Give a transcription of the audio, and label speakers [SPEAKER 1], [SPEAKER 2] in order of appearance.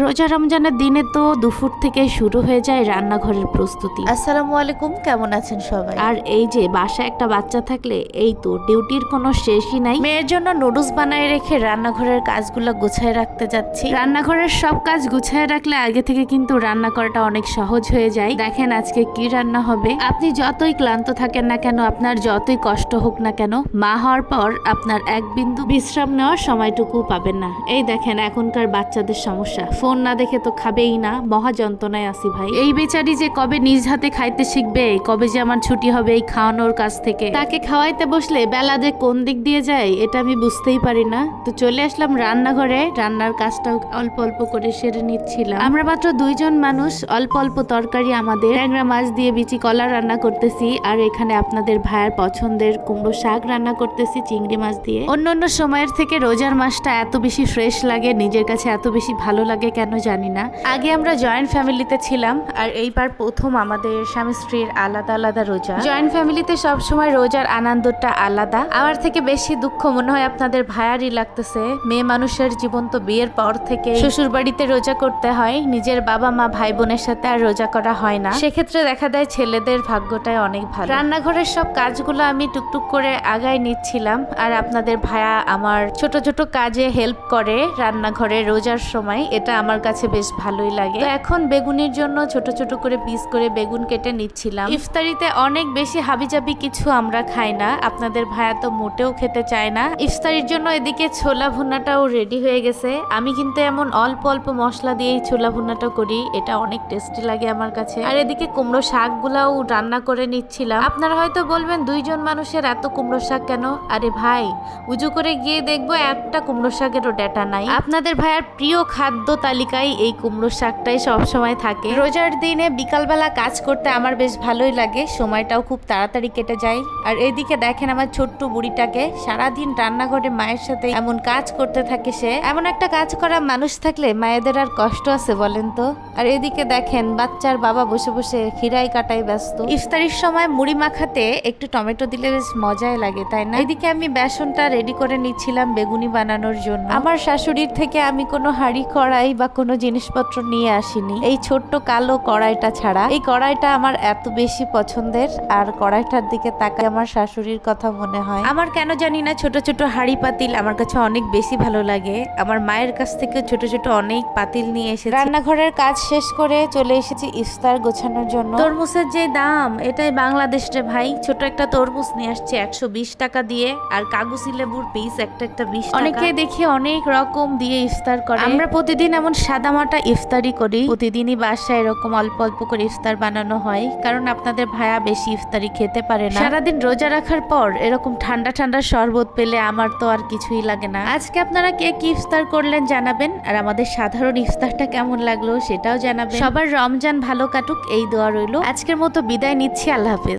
[SPEAKER 1] রোজা রমজানের দিনে তো দুপুর থেকে শুরু হয়ে যায় রান্নাঘরের প্রস্তুতি।
[SPEAKER 2] আসসালামু আলাইকুম কেমন আছেন সবাই?
[SPEAKER 1] আর এই যে বাসায় একটা বাচ্চা থাকলে এই তো ডিউটির কোনো শেষই নাই।
[SPEAKER 2] মেয়ের জন্য নুডলস বানায় রেখে রান্নাঘরের কাজগুলো গুছায় রাখতে যাচ্ছি।
[SPEAKER 1] রান্নাঘরের সব কাজ গুছিয়ে রাখলে আগে থেকে কিন্তু রান্না করাটা অনেক সহজ হয়ে যায়। দেখেন আজকে কি রান্না হবে। আপনি যতই ক্লান্ত থাকেন না কেন আপনার যতই কষ্ট হোক না কেন মা হওয়ার পর আপনার এক বিন্দু বিশ্রাম নেওয়ার সময়টুকু পাবেন না। এই দেখেন এখনকার বাচ্চাদের সমস্যা। ফোন না দেখে তো খাবেই না। মহা যন্ত্রণায় আসি ভাই। এই বেচারি যে কবে নিজ হাতে খাইতে শিখবে, কবে যে আমার ছুটি হবে এই খাওয়ানোর কাছ থেকে। তাকে খাওয়াইতে বসলে বেলা যে কোন দিক দিয়ে যায়, এটা আমি বুঝতেই পারি না। তো চলে আসলাম রান্নাঘরে। রান্নার কাজটাও অল্প অল্প করে সেরে নিচ্ছিলাম। আমরা মাত্র দুইজন মানুষ, অল্প অল্প তরকারি আমাদের। ট্যাংরা মাছ দিয়ে বিচি কলা রান্না করতেছি, আর এখানে আপনাদের ভাইয়ের পছন্দের কুমড়ো শাক রান্না করতেছি, চিংড়ি মাছ দিয়ে। অন্য অন্য সময়ের থেকে রোজার মাসটা এত বেশি ফ্রেশ লাগে, নিজের কাছে এত বেশি ভালো লাগে কেন জানি না। আগে আমরা জয়েন্ট ফ্যামিলিতে ছিলাম, আর এইবার প্রথম আমাদের স্বামী স্ত্রীর আলাদা আলাদা রোজা। জয়েন্ট ফ্যামিলিতে সব সময় রোজার আনন্দটা আলাদা। আমার থেকে বেশি দুঃখ মনে হয় আপনাদের ভাইয়ারই লাগতেছে। মেয়ে মানুষের জীবন তো বিয়ের পর থেকে শ্বশুর বাড়িতে রোজা করতে হয়, নিজের বাবা মা ভাই বোনের সাথে আর রোজা করা হয় না। সেক্ষেত্রে দেখা যায় ছেলেদের ভাগ্যটাই অনেক ভালো। রান্নাঘরের সব কাজগুলো আমি টুকটুক করে আগায় নিচ্ছিলাম, আর আপনাদের ভাইয়া আমার ছোট ছোট কাজে হেল্প করে রান্নাঘরে রোজার সময়। এটা আমার কাছে বেশ ভালোই লাগে। এখন বেগুনের জন্য ছোট ছোট করে পিস করে বেগুন কেটে নিচ্ছিলাম। ইফতারিতে অনেক বেশি হাবিজাবি কিছু আমরা খাই না। আপনাদের ভাইয়া তো মোটেও খেতে চায় না। ইফতারির জন্য এদিকে ছোলা ভুনাটাও রেডি হয়ে গেছে। আমি কিন্তু এমন অল্প অল্প মশলা দিয়েই ছোলা ভুনাটা করি। এটা অনেক টেস্টি লাগে আমার কাছে। আর এদিকে কুমড়ো শাকগুলাও রান্না করে নিচ্ছিলাম। আপনারা হয়তো বলবেন, দুইজন মানুষের এত কুমড়ো শাক কেন? আরে ভাই, উজু করে গিয়ে দেখব একটা কুমড়ো শাকেরও ডেটা নাই। আপনাদের ভাইয়ার প্রিয় খাদ্য তালিকায় এই কুমড়ো শাকটাই সবসময় থাকে। রোজার দিনে বিকালবেলা কাজ করতে আমার বেশ ভালোই লাগে। সময়টাও খুব তাড়াতাড়ি কেটে যায়। আর এদিকে দেখেন আমার ছোট্ট বুড়িটাকে। সারাদিন রান্নাঘরে মায়ের সাথে এমন কাজ করতে থাকে সে। এমন একটা কাজ করা মানুষ থাকলে মায়েদের আর কষ্ট আছে বলেন তো। আর এদিকে দেখেন বাচ্চার বাবা বসে বসে খিরাই কাটাই ব্যস্ত। ইফতারির সময় মুড়ি মাখাতে একটু টমেটো দিলে বেশ মজাই লাগে, তাই না? এদিকে আমি বেসনটা রেডি করে নিচ্ছিলাম বেগুনি বানানোর জন্য। আমার শাশুড়ির থেকে আমি কোনো হাঁড়ি কড়াই বা কোনো জিনিসপত্র নিয়ে আসিনি। এই ছোট্ট কালো কড়াইটা ছাড়া। এই কড়াইটা আমার এত বেশি পছন্দের আর কড়াইটার দিকে তাকায় আমার শাশুড়ির কথা মনে হয়। আমার কেন জানি না ছোট ছোট হাঁড়ি পাতিল আমার কাছে অনেক বেশি ভালো লাগে। আমার মায়ের কাছ থেকে ছোট ছোট অনেক পাতিল নিয়ে এসে রান্নাঘরের কাজ শেষ করে চলে এসেছি ইফতার গোছানোর জন্য। তরমুজের যে দাম এটাই বাংলাদেশ রে ভাই। ছোট একটা তরমুজ নিয়ে আসছে একশো বিশ টাকা দিয়ে আর কাগুসি লেবুর পিস একটা একটা বিশ অনেকে দেখি অনেক রকম দিয়ে ইফতার করে। আমরা প্রতিদিন এমন সাদামাটা ইফতারি করি, প্রতিদিনই বাসায় এরকম অল্প অল্প করে ইফতার বানানো হয়, কারণ আপনাদের ভায়া বেশি ইফতারি খেতে পারে না। সারাদিন রোজা রাখার পর এরকম ঠান্ডা ঠান্ডা শরবত পেলে আমার তো আর কিছুই লাগে না। আজকে আপনারা কে কি ইফতার করলেন জানাবেন, আর আমাদের সাধারণ ইফতারটা কেমন লাগল সেটাও জানাবেন। সবার রমজান ভালো কাটুক, এই দোয়া রইল। আজকের মতো বিদায় নিচ্ছি, আল্লাহ হাফেজ।